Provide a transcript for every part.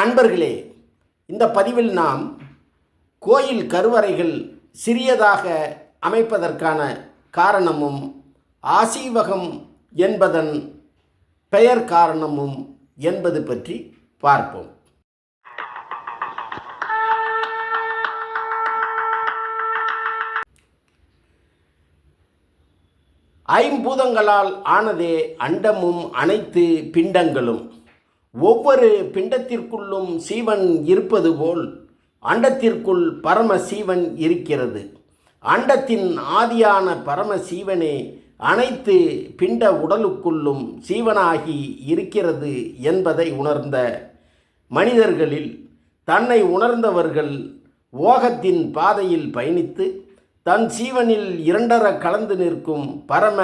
அன்பர்களே இந்த பதிவில் நாம் கோயில் கருவறைகள் சிறியதாக அமைப்பதற்கான காரணமும் ஆசீவகம் என்பதன் பெயர் காரணமும் என்பது பற்றி பார்ப்போம். ஐம்பூதங்களால் ஆனதே அண்டமும் அனைத்து பிண்டங்களும். ஒவ்வொரு பிண்டத்திற்குள்ளும் சீவன் இருப்பது போல் அண்டத்திற்குள் பரம சீவன் இருக்கிறது. அண்டத்தின் ஆதியான பரம சீவனே அனைத்து பிண்ட உடலுக்குள்ளும் சீவனாகி இருக்கிறது என்பதை உணர்ந்த மனிதர்களில் தன்னை உணர்ந்தவர்கள் ஓகத்தின் பாதையில் பயணித்து தன் சீவனில் இரண்டர கலந்து நிற்கும் பரம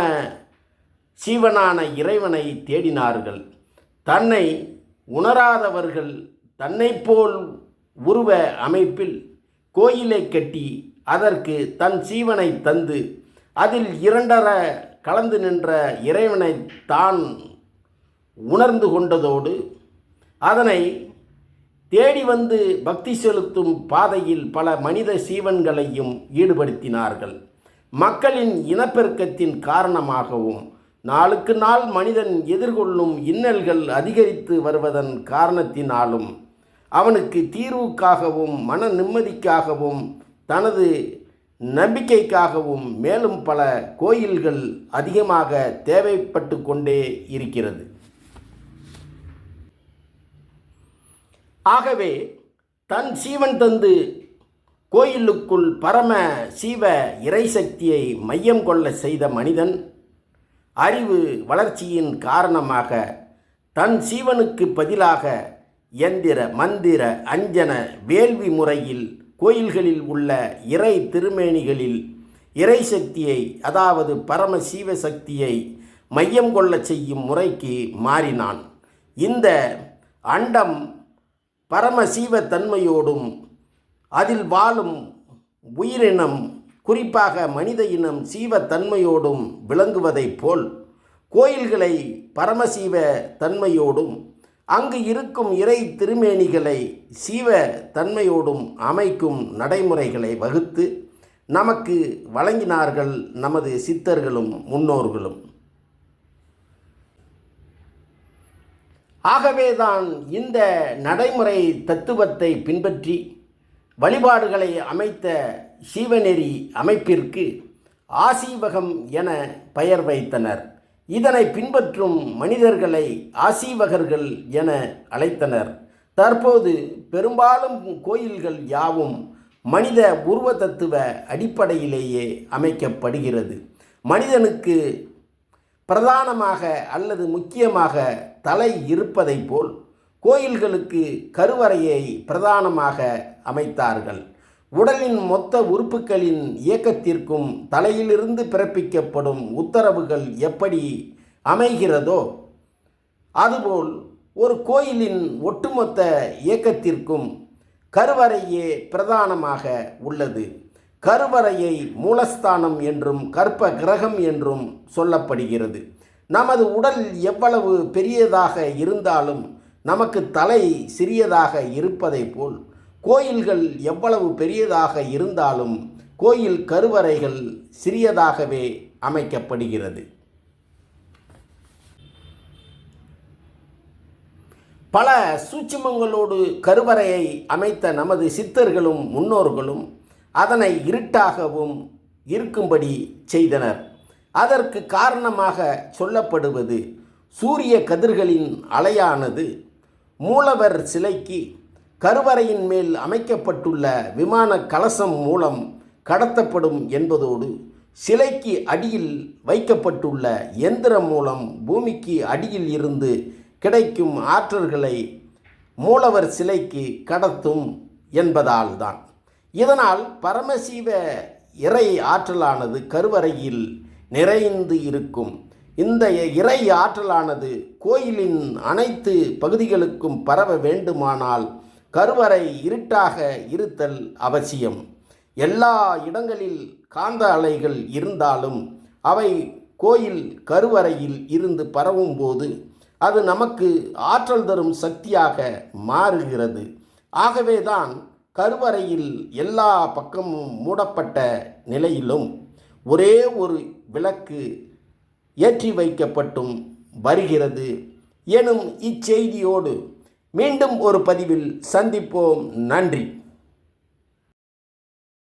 சீவனான இறைவனை தேடினார்கள். தன்னை உணராதவர்கள் தன்னைப்போல் உருவ அமைப்பில் கோயிலை கட்டி அதற்கு தன் சீவனை தந்து அதில் இரண்டர கலந்து நின்ற இறைவனை தான் உணர்ந்து கொண்டதோடு அதனை தேடி வந்து பக்தி செலுத்தும் பாதையில் பல மனித சீவன்களையும் ஈடுபடுத்தினார்கள். மக்களின் இனப்பெருக்கத்தின் காரணமாகவும் நாளுக்கு நாள் மனிதன் எதிர்கொள்ளும் இன்னல்கள் அதிகரித்து வருவதன் காரணத்தினாலும் அவனுக்கு தீர்வுக்காகவும் மன நிம்மதிக்காகவும் தனது நம்பிக்கைக்காகவும் மேலும் பல கோயில்கள் அதிகமாக தேவைப்பட்டு கொண்டே இருக்கிறது. ஆகவே தன் சீவன் தந்து கோயிலுக்குள் பரம சீவ இறைசக்தியை மையம் கொள்ள செய்த மனிதன் அறிவு வளர்ச்சியின் காரணமாக தன் சீவனுக்கு பதிலாக எந்திர மந்திர அஞ்சன வேள்வி முறையில் கோயில்களில் உள்ள இறை திருமேனிகளில் இறை சக்தியை அதாவது பரம சீவ சக்தியை மையம் கொள்ள செய்யும் முறைக்கு மாறினான். இந்த அண்டம் பரமசீவ தன்மையோடும் அதில் வாழும் உயிரினம் குறிப்பாக மனித இனம் சீவத்தன்மையோடும் விளங்குவதைப் போல் கோயில்களை பரமசீவ தன்மையோடும் அங்கு இருக்கும் இறை திருமேனிகளை சீவ தன்மையோடும் அமைக்கும் நடைமுறைகளை வகுத்து நமக்கு வழங்கினார்கள் நமது சித்தர்களும் முன்னோர்களும். ஆகவேதான் இந்த நடைமுறை தத்துவத்தை பின்பற்றி வழிபாடுகளை அமைத்த சீவநெறி அமைப்பிற்கு ஆசீவகம் என பெயர் வைத்தனர். இதனை பின்பற்றும் மனிதர்களை ஆசீவகர்கள் என அழைத்தனர். தற்போது பெரும்பாலும் கோயில்கள் யாவும் மனித உருவ தத்துவ அடிப்படையிலேயே அமைக்கப்படுகிறது. மனிதனுக்கு பிரதானமாக அல்லது முக்கியமாக தலை இருப்பதை போல் கோயில்களுக்கு கருவறையை பிரதானமாக அமைத்தார்கள். உடலின் மொத்த உறுப்புகளின் இயக்கத்திற்கும் தலையிலிருந்து பிறப்பிக்கப்படும் உத்தரவுகள் எப்படி அமைகிறதோ அதுபோல் ஒரு கோயிலின் ஒட்டுமொத்த இயக்கத்திற்கும் கருவறையே பிரதானமாக உள்ளது. கருவறையை மூலஸ்தானம் என்றும் கற்ப கிரகம் என்றும் சொல்லப்படுகிறது. நமது உடல் எவ்வளவு பெரியதாக இருந்தாலும் நமக்கு தலை சிறியதாக இருப்பதை போல் கோயில்கள் எவ்வளவு பெரியதாக இருந்தாலும் கோயில் கருவறைகள் சிறியதாகவே அமைக்கப்படுகிறது. பல சூட்சுமங்களோடு கருவறையை அமைத்த நமது சித்தர்களும் முன்னோர்களும் அதனை இருட்டாகவும் இருக்கும்படி செய்தனர். அதற்கு காரணமாக சொல்லப்படுவது சூரிய கதிர்களின் அலையானது. மூலவர் சிலைக்கு கருவறையின் மேல் அமைக்கப்பட்டுள்ள விமான கலசம் மூலம் கடத்தப்படும் என்பதோடு சிலைக்கு அடியில் வைக்கப்பட்டுள்ள எந்திரம் மூலம் பூமிக்கு அடியில் இருந்து கிடைக்கும் ஆற்றல்களை மூலவர் சிலைக்கு கடத்தும் என்பதால்தான். இதனால் பரமசிவ இறை ஆற்றலானது கருவறையில் நிறைந்து இருக்கும். இந்த இறை ஆற்றலானது கோயிலின் அனைத்து பகுதிகளுக்கும் பரவ வேண்டுமானால் கருவறை இருட்டாக இருத்தல் அவசியம். எல்லா இடங்களில் காந்த அலைகள் இருந்தாலும் அவை கோயில் கருவறையில் இருந்து பரவும் போது அது நமக்கு ஆற்றல் தரும் சக்தியாக மாறுகிறது. ஆகவேதான் கருவறையில் எல்லா பக்கமும் மூடப்பட்ட நிலையிலும் ஒரே ஒரு விளக்கு ஏற்றி வைக்கப்பட்டும் வருகிறது. எனும் இச்செய்தியோடு மீண்டும் ஒரு பதிவில் சந்திப்போம். நன்றி.